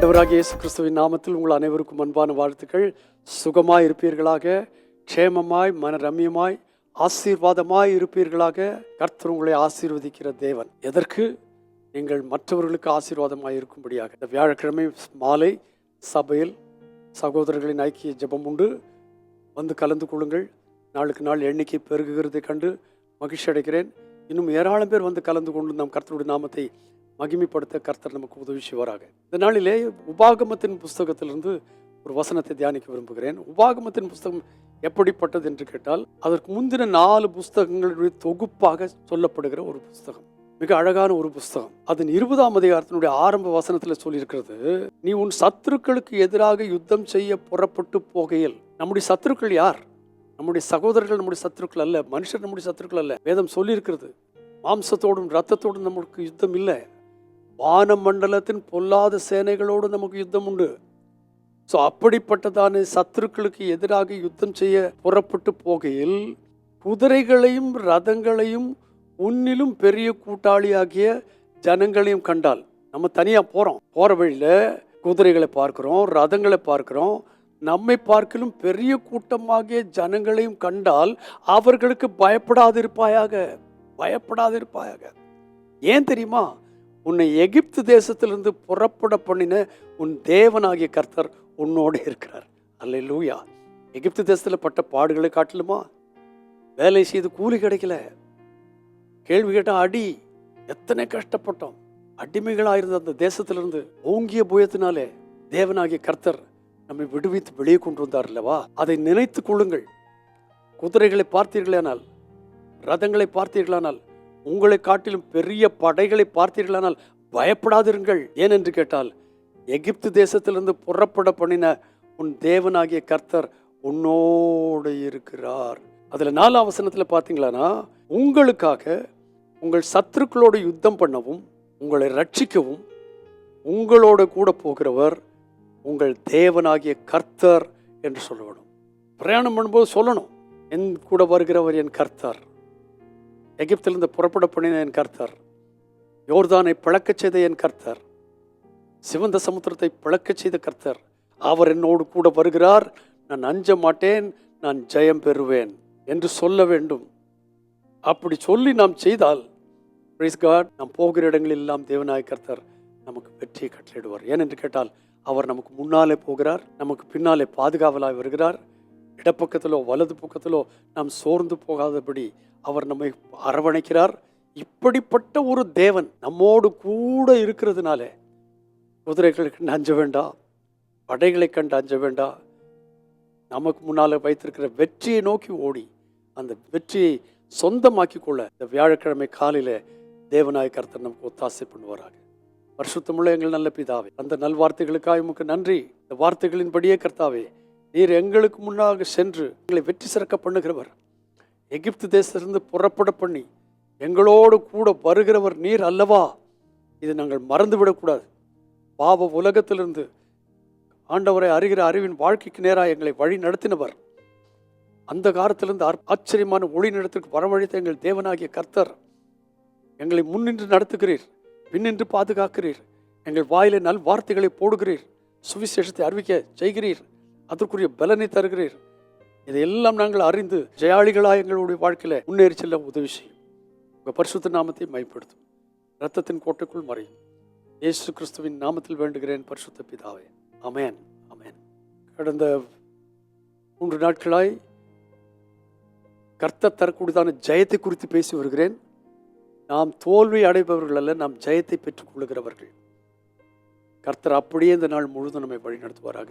ஆண்டவராகிய இயேசு கிறிஸ்துவின் நாமத்தில் உங்கள் அனைவருக்கும் அன்பான வாழ்த்துக்கள். சுகமாய் இருப்பீர்களாக க்ஷேமமாய் மன ரம்யமாய் ஆசீர்வாதமாய் இருப்பீர்களாக. கர்த்தர் உங்களை ஆசீர்வதிக்கிற தேவன். எதற்கு? நீங்கள் மற்றவர்களுக்கு ஆசீர்வாதமாய் இருக்கும்படியாக. இந்த வியாழக்கிழமை மாலை சபையில் சகோதரர்களின் ஐக்கிய ஜெபம் உண்டு. வந்து கலந்து கொள்ளுங்கள். நாளுக்கு நாள் எண்ணிக்கை பெருகுகிறதை கண்டு மகிழ்ச்சி அடைகிறேன் இன்னும் ஏராளம் பேர் வந்து கலந்து கொண்டு நம் கர்த்தருடைய நாமத்தை மகிமைப்படுத்த கர்த்தர் நமக்கு உதவி செய்வாராக. இந்த நாளிலே உபாகமத்தின் புஸ்தகத்திலிருந்து ஒரு வசனத்தை தியானிக்க விரும்புகிறேன். உபாகமத்தின் புஸ்தகம் எப்படிப்பட்டது என்று கேட்டால் அதற்கு முந்தின நாலு புஸ்தகங்களுடைய தொகுப்பாக சொல்லப்படுகிற ஒரு புஸ்தகம். மிக அழகான ஒரு புஸ்தகம். அதன் இருபதாம் அதிகாரத்தினுடைய ஆரம்ப வசனத்தில் சொல்லியிருக்கிறது நீ உன் சத்துருக்களுக்கு எதிராக யுத்தம் செய்ய புறப்பட்டு போகையில். நம்முடைய சத்துருக்கள் யார்? நம்முடைய சகோதரர்கள் நம்முடைய சத்துருக்கள் அல்ல மனுஷர் நம்முடைய சத்துருக்கள் அல்ல. வேதம் சொல்லியிருக்கிறது மாம்சத்தோடும் ரத்தத்தோடும் நம்மளுக்கு யுத்தம் இல்லை. வான மண்டலத்தின் பொல்லாத சேனைகளோடு நமக்கு யுத்தம் உண்டு. ஸோ அப்படிப்பட்டதான சத்துருக்களுக்கு எதிராக யுத்தம் செய்ய புறப்பட்டு போகையில் குதிரைகளையும் ரதங்களையும் உன்னிலும் பெரிய கூட்டாளியாகிய ஜனங்களையும் கண்டால் நம்ம தனியாக போகிறோம் போகிற வழியில் குதிரைகளை பார்க்குறோம் ரதங்களை பார்க்குறோம். நம்மை பார்க்கலும் பெரிய கூட்டமாகிய ஜனங்களையும் கண்டால் அவர்களுக்கு பயப்படாதிருப்பாயாக. பயப்படாதிருப்பாயாக. ஏன் தெரியுமா? உன்னை எகிப்து தேசத்திலிருந்து புறப்பட பண்ணின உன் தேவனாகிய கர்த்தர் உன்னோடு இருக்கிறார். அல்ல லூயா எகிப்து தேசத்தில் பட்ட பாடுகளை காட்டலுமா? வேலை செய்து கூலி கிடைக்கல. கேள்வி கேட்டால் அடி எத்தனை கஷ்டப்பட்டோம். அடிமைகளாக இருந்த அந்த தேசத்திலிருந்து ஓங்கிய புயத்தினாலே தேவனாகிய கர்த்தர் நம்மை விடுவித்து வெளியே கொண்டு வந்தார் அல்லவா? அதை நினைத்து கொள்ளுங்கள். குதிரைகளை பார்த்தீர்களானால் ரதங்களை பார்த்தீர்களானால் உங்களை காட்டிலும் பெரிய படைகளை பார்த்தீர்களானால் பயப்படாதிருங்கள். ஏனென்று கேட்டால் எகிப்து தேசத்திலிருந்து புறப்பட பண்ணின உன் தேவனாகிய கர்த்தர் உன்னோடு இருக்கிறார். அதில் நாலாம் வசனத்தில் பார்த்தீங்களானா உங்களுக்காக உங்கள் சத்துருக்களோடு யுத்தம் பண்ணவும் உங்களை ரட்சிக்கவும் உங்களோட கூட போகிறவர் உங்கள் தேவனாகிய கர்த்தர் என்று சொல்லணும். பிரயாணம் பண்ணும்போது சொல்லணும் என் கூட வருகிறவர் என் கர்த்தர். எகிப்திலிருந்து புறப்பட பண்ணின என் கர்த்தர். யோர்தானை பிளக்கச் செய்த என் கர்த்தர். சிவந்த சமுத்திரத்தை பிளக்கச் செய்த கர்த்தர். அவர் என்னோடு கூட வருகிறார். நான் அஞ்ச மாட்டேன். நான் ஜெயம் பெறுவேன் என்று சொல்ல வேண்டும். அப்படி சொல்லி நாம் செய்தால் பிரைஸ் காட் நாம் போகிற இடங்களில் எல்லாம் தேவநாய கர்த்தர் நமக்கு வெற்றியை கட்டளிடுவார் ஏனென்று கேட்டால் அவர் நமக்கு முன்னாலே போகிறார் நமக்கு பின்னாலே பாதுகாவலாய் வருகிறார். இடப்பக்கத்திலோ வலது பக்கத்திலோ நாம் சோர்ந்து போகாதபடி அவர் நம்மை அரவணைக்கிறார். இப்படிப்பட்ட ஒரு தேவன் நம்மோடு கூட இருக்கிறதுனால குதிரைகளை கண்டு அஞ்ச வேண்டாம் படைகளை கண்டு அஞ்ச வேண்டாம் நமக்கு முன்னால் வைத்திருக்கிற வெற்றியை நோக்கி ஓடி அந்த வெற்றியை சொந்தமாக்கி கொள்ள இந்த வியாழக்கிழமை காலையில் தேவநாய கர்த்தர் நமக்கு ஒத்தாசை பண்ணுவாராக. பரிசுத்தமுள்ள எங்கள் நல்ல பிதாவே அந்த நல்வார்த்தைகளுக்காக உமக்கு நன்றி. இந்த வார்த்தைகளின்படியே கர்த்தாவே நீர் எங்களுக்கு முன்னாக சென்று எங்களை வெற்றி சிறக்க பண்ணுகிறவர். எகிப்து தேசத்திலிருந்து புறப்பட பண்ணி எங்களோடு கூட வருகிறவர் நீர் அல்லவா? இதை நாங்கள் மறந்துவிடக்கூடாது. பாவ உலகத்திலிருந்து ஆண்டவரை அறிகிற அறிவின் வாழ்க்கைக்கு நேராக எங்களை வழி நடத்தினவர். அந்த காலத்திலிருந்து ஆச்சரியமான ஒளி நிலத்திற்கு வரவழைத்த எங்கள் தேவனாகிய கர்த்தர். எங்களை முன்னின்று நடத்துகிறீர் பின்னின்று பாதுகாக்கிறீர். எங்கள் வாயில நல் வார்த்தைகளை போடுகிறீர். சுவிசேஷத்தை அறிவிக்க செய்கிறீர். அதற்குரிய பலனை தருகிறீர். இதையெல்லாம் நாங்கள் அறிந்து ஜெயாளிகளாக எங்களுடைய வாழ்க்கையில் முன்னேறி செல்ல உதவி செய்யும். உங்கள் பரிசுத்த நாமத்தை மைப்படுத்தும் ரத்தத்தின் கோட்டைக்குள் மறையும். இயேசு கிறிஸ்துவின் நாமத்தில் வேண்டுகிறேன் பரிசுத்த பிதாவே. அமேன் அமேன் கடந்த மூன்று நாட்களாய் கர்த்தர் தரக்கூடியதான ஜெயத்தை குறித்து பேசி வருகிறேன். நாம் தோல்வி அடைபவர்கள் அல்ல நாம் ஜெயத்தை பெற்றுக் கொள்ளுகிறவர்கள். கர்த்தர் அப்படியே இந்த நாள் முழுதும் நம்மை வழி நடத்துவாராக